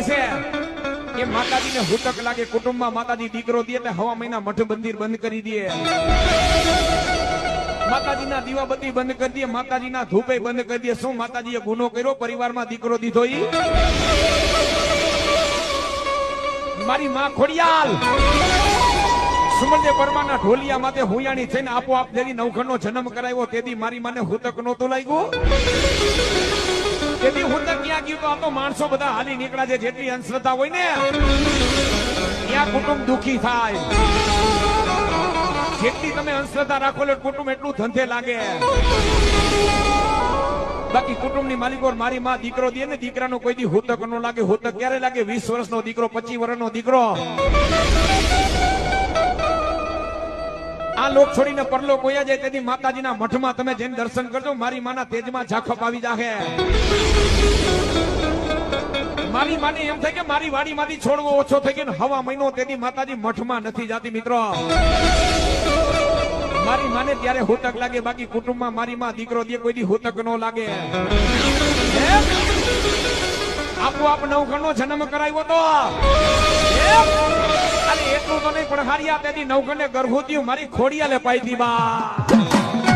લાગે છે કે માતાજીને હુતક લાગે, કુટુંબમાં માતાજી દીકરો દે એટલે હવા મહિના મઠ મંદિર બંધ કરી દે. માતાજીના દીવાબત્તી બંધ કરી દે, માતાજીના ધૂપે બંધ કરી દે. શું માતાજીએ ગુનો કર્યો? પરિવારમાં દીકરો દીધો ઈ? મારી માં ખોડિયાલ! સુમનદેવ પરમાના ઢોલિયા માથે હુયાણી થઈને આપોઆપ જેથી નવખંડનો જન્મ કરાવ્યો, તેથી મારી માને હુતક નહોતું લાગ્યું. તેથી હુતક ક્યાં ગયું તો આ તો માણસો બધા હાલી નીકળ્યા છે, જેટલી અંધશ્રદ્ધા હોય ને, ત્યાં કુટુંબ દુખી થાય. જેટલી તમે અંધશ્રદ્ધા રાખો એટલે કુટુંબ એટલું ધંધે લાગે. બાકી કુટુંબની માલિકો મારી માં દીકરો દે ને, દીકરાનો કોઈ દી હોતક નો લાગે. હોતક ક્યારે લાગે? વીસ વર્ષનો દીકરો, પચીસ વર્ષનો દીકરો? આ લોક છોડીને પરલો કોયા જાય, તેથી માતાજીના મઠમાં તમે જઈને દર્શન કરજો. મારી માના તેજમાં ઝાખપ આવી જાહે. મારી માની એમ થાય કે મારી વાડીમાંથી છોડવો ઓછો થઈ ગયો હવા મહિનો તેથી માતાજી મઠમાં નથી જાતી મિત્રો મારી માને ત્યારે હુતક લાગે, બાકી કુટુંબમાં મારી માં દીકરો દે, કોઈ હુતક નો લાગે? આપોઆપ નવખંડનો જન્મ કરાવ્યો તો? એટલું તો નહીં, પણ હારિયા તેથી નવખંડે ગર્ભવતી મારી ખોડિયાલે પાઈ દી બા